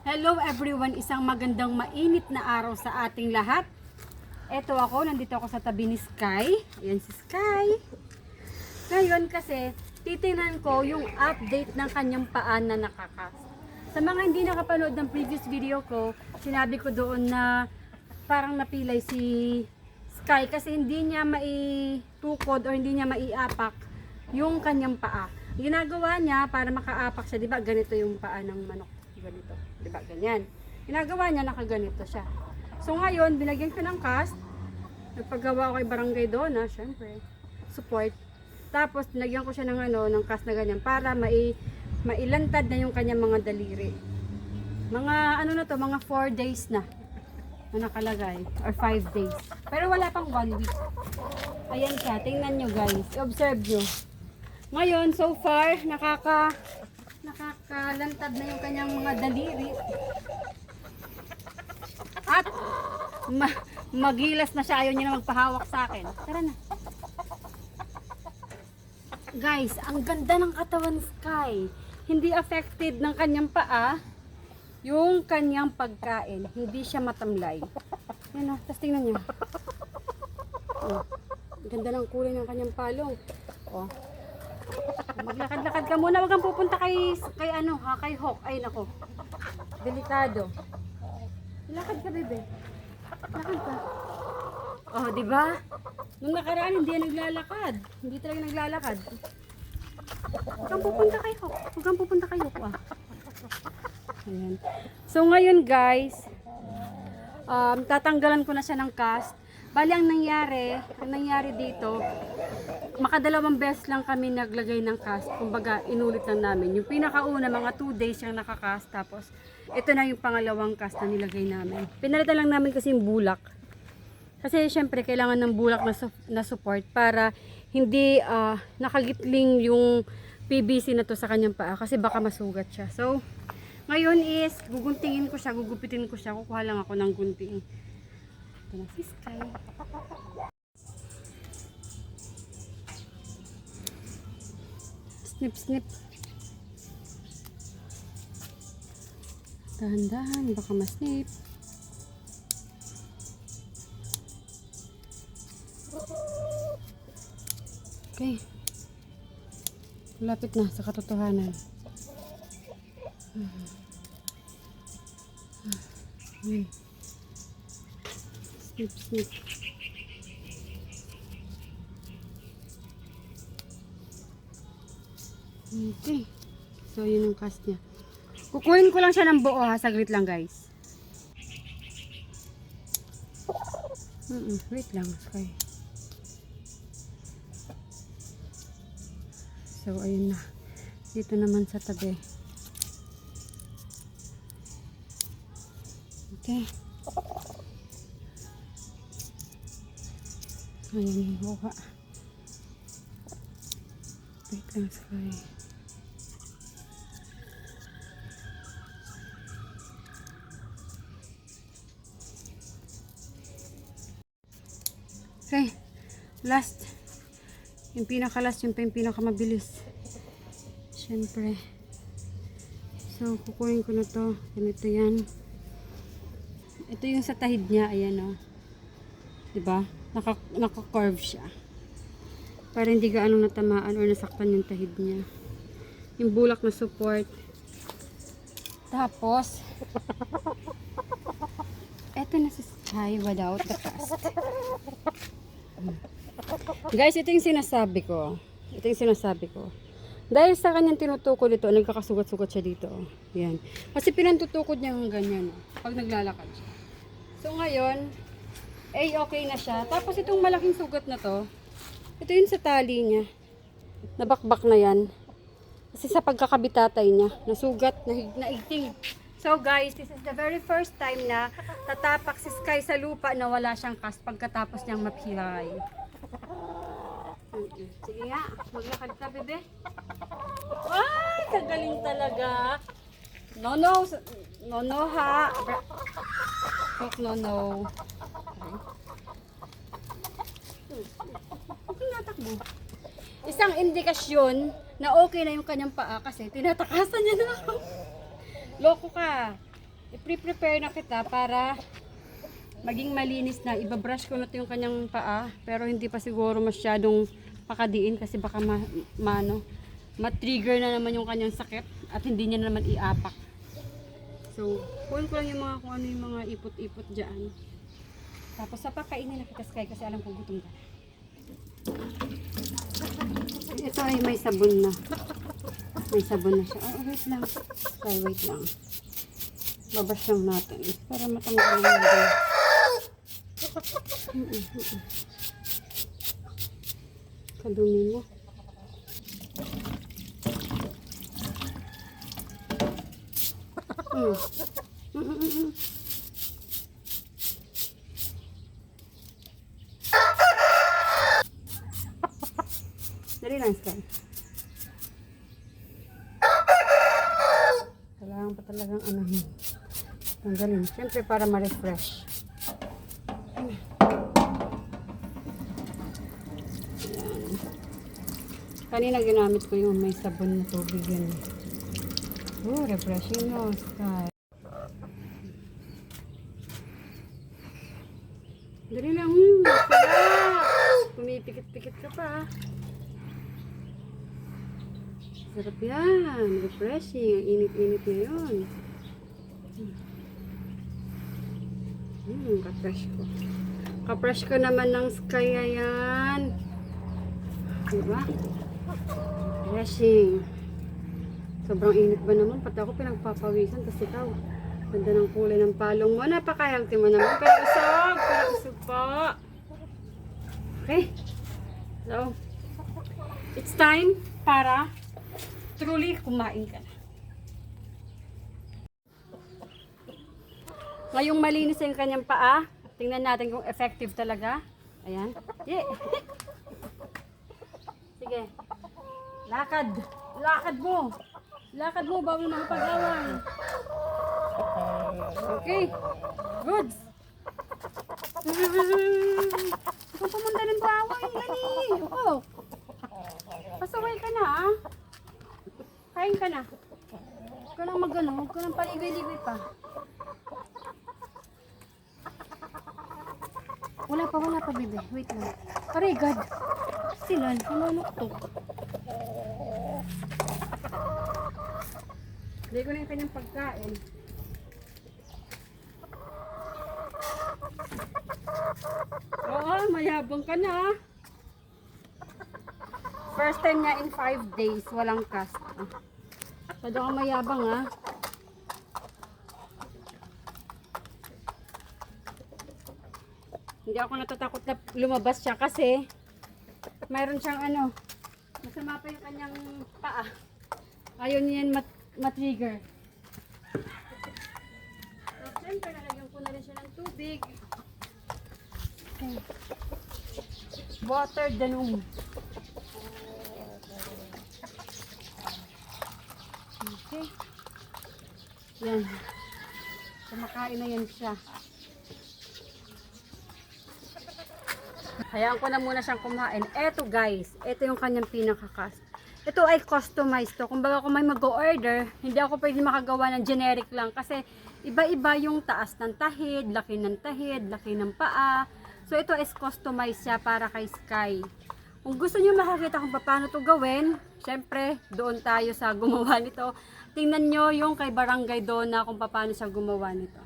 Hello everyone, isang magandang mainit na araw sa ating lahat. Eto ako, nandito ako sa tabi ni Sky. Ayan si Sky. Ngayon kasi, titingnan ko yung update ng kanyang paan na nakakas. Sa mga hindi nakapanood ng previous video ko, sinabi ko doon na parang napilay si Sky kasi hindi niya maitukod o hindi niya maiapak yung kanyang paa. Ginagawa niya para makaapak siya, 'di ba? Ganito yung paa ng manok, ganito, 'di ba? Ganyan. Ginagawa niya nakaganito siya. So ngayon, binagyan ko ng cast. Nagpagawa ko kay Barangay Dona, syempre. Support. Tapos nilagyan ko siya ng ano, ng cast na ganyan para mai mailantad na yung kanyang mga daliri. Mga ano na to, mga 4 days na na nakalagay or 5 days. Pero wala pang 1 week. Ayan siya, tingnan nyo guys. Observe nyo. Ngayon, so far, nakaka nakakalantad na yung kanyang mga daliri. At ma magilas na siya. Ayaw niya na magpahawak sa akin. Tara na. Guys, ang ganda ng katawan Sky. Hindi affected ng kanyang paa yung kanyang pagkain. Hindi siya matamlay. Yan o, tapos tingnan niyo. Oh, ganda ng kulay ng kanyang palong. Oh. Maglakad-lakad ka muna, wag kang pupunta kay kay ano, ha, kay Hawk. Ay nako. Delikado. Lakad ka, bebe. Lakad ka. Oh, di ba? Nung nakaraan hindi yan naglalakad. Hindi talaga naglalakad. Huwag kang pupunta kay Hawk. Huwag kang pupunta kay Hawk, ah. Ayan. So ngayon guys, um, tatanggalan ko na siya ng cast. Bali ang nangyari, ang nangyari dito, makadalawang beses lang kami naglagay ng cast. Kumbaga, inulit lang namin. Yung pinakauna, mga 2 days siyang nakakast. Tapos, ito na yung pangalawang cast na nilagay namin. Pinalitan lang namin kasi yung bulak. Kasi syempre, kailangan ng bulak na, su- na support para hindi ah, nakagitling yung PVC na to sa kanyang paa. Kasi baka masugat siya. So, ngayon is, guguntingin ko siya, gugupitin ko siya. Kukuha lang ako ng gunting. Ito na si. Snip, snip. Dahan-dahan, baka masnip. Okay. Lapit na sa katotohanan. Uy. Snip, snip. Okay. So, yun yung cast niya. Kukuhin ko lang siya ng buo ha. Saglit lang guys. Mm -mm, wait lang. Okay. So, ayun na. Dito naman sa tabi. Okay. Ayan buka. Wait lang, Sky. Okay. Last. Yung pinaka-last, yung pa yung pinaka-mabilis. Siyempre. So, kukunin ko na to. Ganito yan. Ito yung sa tahid niya. Ayan o. Oh. Diba? Naka, naka-curve siya. Para hindi gaano natamaan or nasaktan yung tahid niya. Yung bulak na support. Tapos, eto na si Sky without the cast. Guys, ito yung sinasabi ko. Ito yung sinasabi ko. Dahil sa kanyang tinutukod ito, nagkakasugat-sugat siya dito. Yan. Kasi pinantutukod niya ng ganyan. oh, Pag naglalakad siya. So ngayon, eh okay na siya. Tapos itong malaking sugat na to, ito yun sa tali niya. Nabakbak na yan. Kasi sa pagkakabitatay niya, nasugat, naigting. So guys, this is the very first time na tatapak si Sky sa lupa na wala siyang cast pagkatapos niyang mapilay. Sige nga, maglakad ka, bebe. Ay, kagaling talaga. No, no. No, no, ha. No, no. Okay. Okay, natakbo. Isang indikasyon na okay na yung kanyang paa kasi tinatakasan niya na ako. Loko ka. i-prepare na kita para maging malinis na. Ibabrush ko na ito yung kanyang paa. Pero hindi pa siguro masyadong pakadiin kasi baka ma, maano, ma-trigger na naman yung kanyang sakit at hindi niya na naman iapak. So, kunin ko lang yung mga kung ano yung mga ipot-ipot dyan. Tapos sa pakainin na kita Sky kasi alam kong gutom ka. Ito ay may sabon na. May sabon na siya. Oh, wait lang. Sky, wait lang. Babash lang natin. Para matanggal yung mm, mm. Kadumi mo. Mm, mm, Sky. Kailangan pa talagang ano tanggalin. Siyempre para ma-refresh. Kanina ginamit ko yung may sabon na tubig yun. Oh, refreshing no, Sky. Dali lang. Mm, sarap. Pumipikit-pikit ka pa. Sarap yan. Refreshing. Ang init-init ngayon. Hmm, ka-fresh ko. Ka-fresh ko naman ng sky yan. Diba? Refreshing. Sobrang init ba naman? Pati ako pinagpapawisan. Tapos ikaw, ganda ng kulay ng palong mo. Napaka-healthy mo naman. Pero usog. Pero usog po. Okay. So, it's time para truly kumain ka na. Ngayong malinis yung kanyang paa, tingnan natin kung effective talaga. Ayan. Yeah. Sige. Lakad. Lakad mo. Lakad mo, bawal mga pag-awang. Okay. Good. Kung pumunta ng bawang, gani. Oh. Pasaway ka na, ah. Kain ka na. Huwag ka nang magano, huwag ka nang paligoy-ligoy pa. Wala pa, wala pa, bebe. Wait lang. Aray, God. Silan, kumaluktok. Hindi ko na yung kanyang pagkain. Oo, mayabang ka na. ah. First time niya in 5 days, walang cast. Pwede ka mayabang ah. Hindi ako natatakot na lumabas siya kasi mayroon siyang ano, masama pa yung kanyang paa. Ayaw niya yan mat- matrigger. So, siyempre, nalagyan ko na rin siya ng tubig. Okay. Water danum. Okay. Yan. Kumakain na yan siya. Hayaan ko na muna siyang kumain. Eto guys, eto yung kanyang pinakakas. Ito ay customized to. Kung baga kung may mag-order, hindi ako pwede makagawa ng generic lang kasi iba-iba yung taas ng tahid, laki ng tahid, laki ng paa. So ito is customized siya para kay Sky. Kung gusto niyo makakita kung paano to gawin, syempre doon tayo sa gumawa nito. Tingnan nyo yung kay Barangay Dona kung paano siya gumawa nito.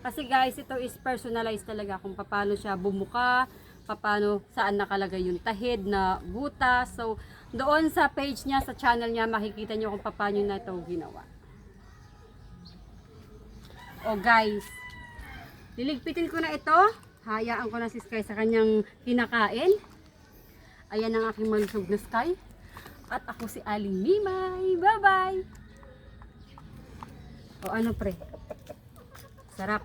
Kasi guys, ito is personalized talaga kung paano siya bumuka, paano saan nakalagay yung tahid na butas. So, doon sa page niya, sa channel niya, makikita niyo kung paano na ito ginawa. O guys, liligpitin ko na ito. Hayaan ko na si Sky sa kanyang kinakain. Ayan ang aking malusog na Sky. At ako si Aling Mimay. Bye-bye! O ano pre? Sarap.